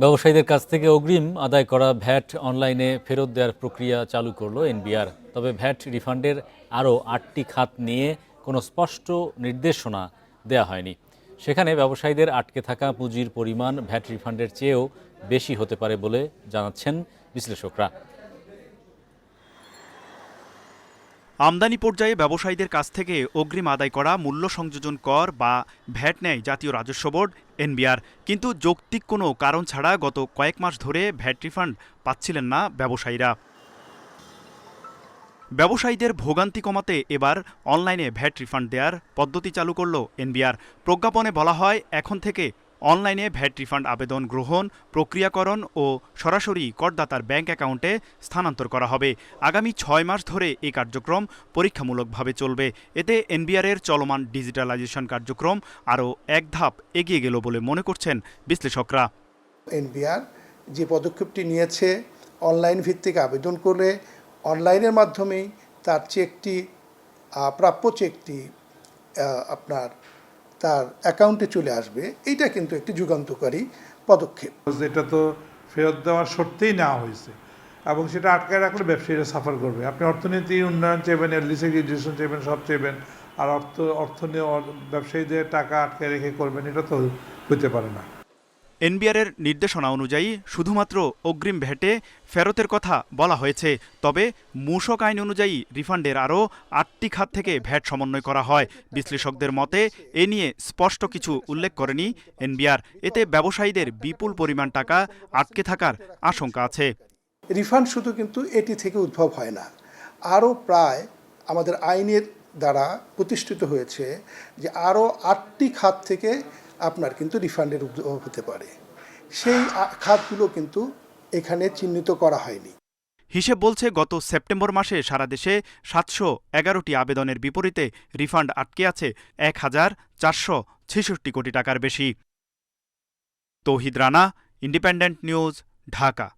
ব্যবসায়ীদের কাছ থেকে অগ্রিম আদায় করা ভ্যাট অনলাইনে ফেরত দেওয়ার প্রক্রিয়া চালু করল এনবিআর। তবে ভ্যাট রিফান্ডের আরও আটটি খাত নিয়ে কোনো স্পষ্ট নির্দেশনা দেয়া হয়নি। সেখানে ব্যবসায়ীদের আটকে থাকা পুঁজির পরিমাণ ভ্যাট রিফান্ডের চেয়েও বেশি হতে পারে বলে জানাচ্ছেন বিশ্লেষকরা। আমদানি পর্যায়ে ব্যবসায়ীদের কাছ থেকে অগ্রিম আদায় করা মূল্য সংযোজন কর বা ভ্যাট নেয় জাতীয় রাজস্ব বোর্ড, এনবিআর। কিন্তু যৌক্তিক কোনো কারণ ছাড়া গত কয়েক মাস ধরে ভ্যাট রিফান্ড পাচ্ছিলেন না ব্যবসায়ীরা। ব্যবসায়ীদের ভোগান্তি কমাতে এবার অনলাইনে ভ্যাট রিফান্ড দেওয়ার পদ্ধতি চালু করল এনবিআর। প্রজ্ঞাপনে বলা হয়, এখন থেকে অনলাইনে ভ্যাট রিফান্ড আবেদন গ্রহণ, প্রক্রিয়াকরণ ও সরাসরি করদাতার ব্যাংক অ্যাকাউন্টে স্থানান্তর করা হবে। আগামী ছয় মাস ধরে এই কার্যক্রম পরীক্ষামূলকভাবে চলবে। এতে এনবিআরের চলমান ডিজিটালাইজেশন কার্যক্রম আরও এক ধাপ এগিয়ে গেল বলে মনে করছেন বিশ্লেষকরা। এনবিআর যে পদক্ষেপটি নিয়েছে, অনলাইন ভিত্তিক আবেদন করে অনলাইনের মাধ্যমেই তার চেকটি প্রাপ্য চেকটি আপনার তার অ্যাকাউন্টে চলে আসবে, এইটা কিন্তু একটি যুগান্তকারী পদক্ষেপ। এটা তো ফেরত দেওয়ার শর্তেই নেওয়া হয়েছে এবং সেটা আটকায় রাখলে ব্যবসায়ীরা সাফার করবে। আপনি অর্থনীতি, উন্নয়ন চাইবেন এলডিসি গ্রাজুয়েশন চাইবেন, সব চাইবেন, আর অর্থ অর্থনীয় ব্যবসায়ীদের টাকা আটকে রেখে করবেন, এটা তো হতে পারে না। এনবিআরের নির্দেশনা অনুযায়ী শুধুমাত্র অগ্রিম ভ্যাটে ফেরতের কথা বলা হয়েছে, তবে মূসক আইন অনুযায়ী রিফান্ডের আরও আটটি খাত থেকে ভ্যাট সমন্বয় করা হয়। বিশ্লেষকদের মতে, এ নিয়ে স্পষ্ট কিছু উল্লেখ করেনি এনবিআর। এতে ব্যবসায়ীদের বিপুল পরিমাণ টাকা আটকে থাকার আশঙ্কা আছে। রিফান্ড শুধু কিন্তু এটি থেকে উদ্ভব হয় না। আরও প্রায় আমাদের আইনের দ্বারা প্রতিষ্ঠিত হয়েছে যে আরও আটটি খাত থেকে আপনার কিন্তু রিফান্ডের হতে পারে। সেই খাতগুলো কিন্তু এখানে চিহ্নিত করা হয়নি। হিসেব বলছে গত সেপ্টেম্বর মাসে সারা দেশে সাতশো এগারোটি আবেদনের বিপরীতে রিফান্ড আটকে আছে এক হাজার চারশো ছেষট্টি কোটি টাকার বেশি। Touhid Rana independent news Dhaka.